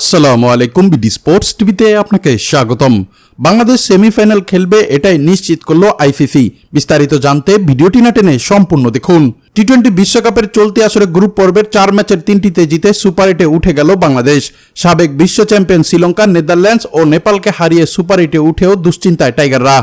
আসসালামু আলাইকুম BD sports টিভিতে আপনাকে স্বাগতম। বাংলাদেশ সেমিফাইনাল খেলবে এটাই নিশ্চিত করল আইসিসি বিস্তারিত জানতে ভিডিওটি না টেনে সম্পূর্ণ দেখুন। টি টোয়েন্টি বিশ্বকাপের চলতি আসরে গ্রুপ পর্বের চার ম্যাচের তিনটিতে জিতে সুপার এইটে উঠে গেল বাংলাদেশ। সাবেক বিশ্ব চ্যাম্পিয়ন শ্রীলঙ্কা, নেদারল্যান্ডস ও নেপালকে হারিয়ে সুপার এইটে উঠেও দুশ্চিন্তায় টাইগাররা।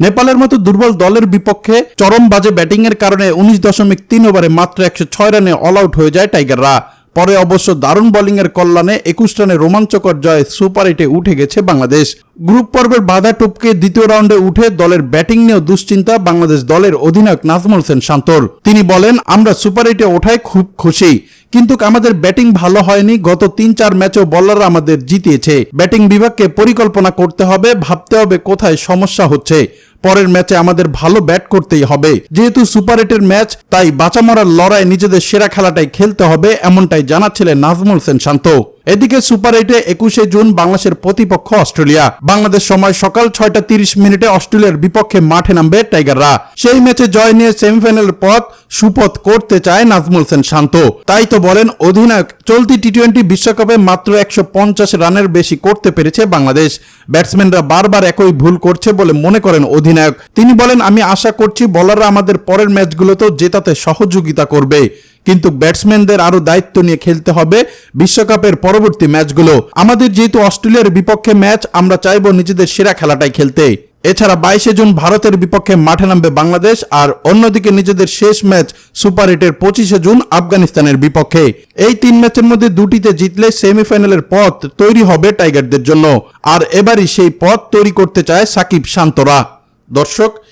নেপালের মতো দুর্বল দলের বিপক্ষে চরম বাজে ব্যাটিংয়ের কারণে উনিশ দশমিক তিন ওভারে মাত্র একশো ছয় রানে অল আউট হয়ে যায় টাইগাররা। পরে অবশ্য দারুণ বোলিংয়ের কল্যাণে একুশ রানে রোমাঞ্চকর জয়ে সুপার এইটে উঠে গেছে বাংলাদেশ। গ্রুপ পর্বের বাধা টপকে দ্বিতীয় রাউন্ডে উঠে দলের ব্যাটিং নিয়েও দুশ্চিন্তা বাংলাদেশ দলের অধিনায়ক নাজমুল হোসেন শান্তর। তিনি বলেন, আমরা সুপার এইটে ওঠায় খুব খুশি, কিন্তু আমাদের ব্যাটিং ভালো হয়নি। গত তিন চার ম্যাচেও বলাররা আমাদের জিতিয়েছে। ব্যাটিং বিভাগকে পরিকল্পনা করতে হবে, ভাবতে হবে কোথায় সমস্যা হচ্ছে। পরের ম্যাচে আমাদের ভালো ব্যাট করতেই হবে। যেহেতু সুপার এটের ম্যাচ, তাই বাঁচামার লড়াই নিজেদের সেরা খেলাটাই খেলতে হবে, এমনটাই জানাচ্ছিলেন নাজমুল হোসেন শান্ত। এদিকে সুপার এইটে একুশে জুন বাংলাদেশের প্রতিপক্ষ অস্ট্রেলিয়া। বাংলাদেশ সময় সকাল ছয়টা তিরিশ মিনিটে অস্ট্রেলিয়ার বিপক্ষে মাঠে নামবে টাইগাররা। সেই ম্যাচে জয় নিয়ে সেমিফাইনালের পথ সুপথ করতে চায় নাজমুল হোসেন শান্ত। তাই তো বলেন, অধিনায়ক, চলতি টি টোয়েন্টি বিশ্বকাপে মাত্র একশো পঞ্চাশ রানের বেশি করতে পেরেছে বাংলাদেশ। ব্যাটসম্যানরা বারবার একই ভুল করছে বলে মনে করেন অধিনায়ক। তিনি বলেন, আমি আশা করছি বলাররা আমাদের পরের ম্যাচগুলোতেও জেতাতে সহযোগিতা করবে। কিন্তু ব্যাটসম্যানদের আরও দায়িত্ব নিয়ে খেলতে হবে বিশ্বকাপের পরবর্তী ম্যাচগুলো। আমাদের যেহেতু অস্ট্রেলিয়ার বিপক্ষে ম্যাচ, আমরা চাইব নিজেদের সেরা খেলাটাই খেলতে। এছাড়া বাইশে জুন ভারতের বিপক্ষে মাঠে নামবে বাংলাদেশ আর অন্যদিকে নিজেদের শেষ ম্যাচ সুপার এইটের পঁচিশে জুন আফগানিস্তানের বিপক্ষে। এই তিন ম্যাচের মধ্যে দুটিতে জিতলে সেমিফাইনালের পথ তৈরি হবে টাইগারদের জন্য। আর এবারই সেই পথ তৈরি করতে চায় সাকিব শান্তরা। দর্শক